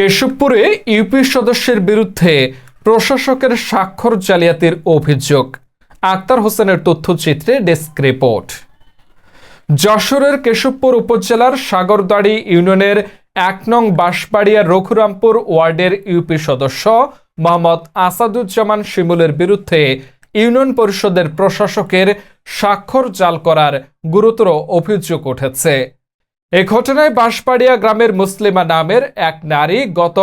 কেশবপুরে UP সদস্যের বিরুদ্ধে প্রশাসকের স্বাক্ষর জালিয়াতির অভিযোগ। আক্তার হোসেনের তথ্যচিত্রে ডেস্ক রিপোর্ট। যশোরের কেশবপুর উপজেলার সাগরদাড়ি ইউনিয়নের এক নং বাঁশবাড়িয়া রঘুরামপুর ওয়ার্ডের ইউপি সদস্য মোহাম্মদ আসাদুজ্জামান শিমুলের বিরুদ্ধে ইউনিয়ন পরিষদের প্রশাসকের স্বাক্ষর জাল করার গুরুতর অভিযোগ উঠেছে। এ ঘটনায় বাঁশপাড়িয়া গ্রামের মুসলিমা নামের এক নারী গত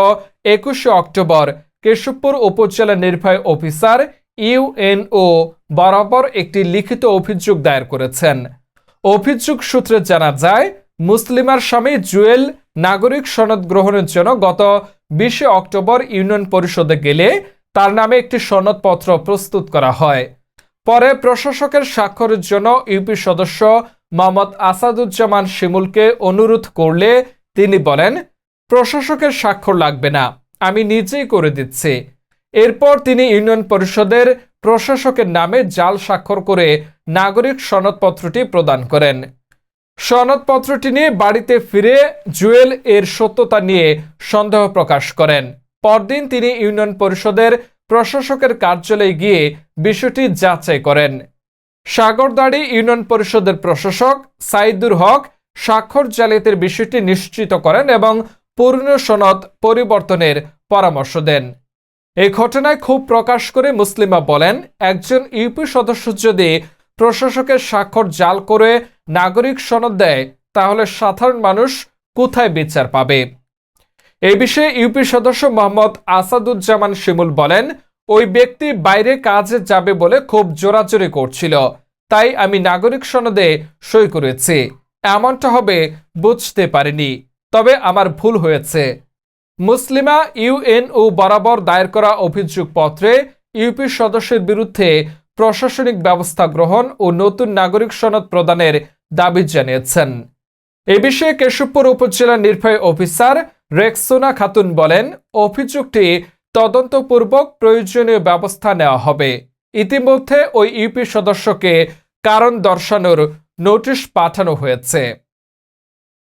একুশে অক্টোবর কেশবপুর উপজেলা নির্বাহী অফিসার ইউএনও বরাবর একটি লিখিত অভিযোগ দায়ের করেছেন। অভিযোগ সূত্রে জানা যায়, মুসলিমার স্বামী জুয়েল নাগরিক সনদ গ্রহণের জন্য গত বিশে অক্টোবর ইউনিয়ন পরিষদে গেলে তার নামে একটি সনদপত্র প্রস্তুত করা হয়। পরে প্রশাসকের স্বাক্ষরের জন্য ইউপি সদস্য মোহাম্মদ আসাদুজ্জামান শিমুলকে অনুরোধ করলে তিনি বলেন, প্রশাসকের স্বাক্ষর লাগবে না, আমি নিজেই করে দিচ্ছি। এরপর তিনি ইউনিয়ন পরিষদের প্রশাসকের নামে জাল স্বাক্ষর করে নাগরিক সনদপত্রটি প্রদান করেন। সনদপত্রটি নিয়ে বাড়িতে ফিরে জুয়েল এর সত্যতা নিয়ে সন্দেহ প্রকাশ করেন। পরদিন তিনি ইউনিয়ন পরিষদের প্রশাসকের কার্যালয়ে গিয়ে বিষয়টি যাচাই করেন। সাগরদাড়ি ইউনিয়ন পরিষদের প্রশাসক সাইদুর হক স্বাক্ষর জালিয়াতির বিষয়টি নিশ্চিত করেন এবং পূর্ণ সনদ পরিবর্তনের পরামর্শ দেন। এই ঘটনায় ক্ষোভ প্রকাশ করে মুসলিমা বলেন, একজন ইউপি সদস্য যদি প্রশাসকের স্বাক্ষর জাল করে নাগরিক সনদ দেয়, তাহলে সাধারণ মানুষ কোথায় বিচার পাবে? এই বিষয়ে ইউপি সদস্য মোহাম্মদ আসাদুজ্জামান শিমুল বলেন ওই ব্যক্তি বাইরে কাজে যাবে বলে খুব জোরাজোরি করছিল। তাই আমি নাগরিক সনদে সই করেছি। এমনটা হবে বুঝতে পারিনি, তবে আমার ভুল হয়েছে। মুসলিমা ইউএনও বরাবর দায়ের করা অভিযোগপত্রে ইউপি সদস্যের বিরুদ্ধে প্রশাসনিক ব্যবস্থা গ্রহণ ও নতুন নাগরিক সনদ প্রদানের দাবি জানিয়েছেন। এ বিষয়ে কেশবপুর উপজেলা নির্বাহী অফিসার রেক্সোনা খাতুন বলেন, অভিযোগটি তদন্তপূর্বক প্রয়োজনীয় ব্যবস্থা নেওয়া হবে। ইতিমধ্যে ওই ইউপি সদস্যকে কারণ দর্শানোর নোটিশ পাঠানো হয়েছে।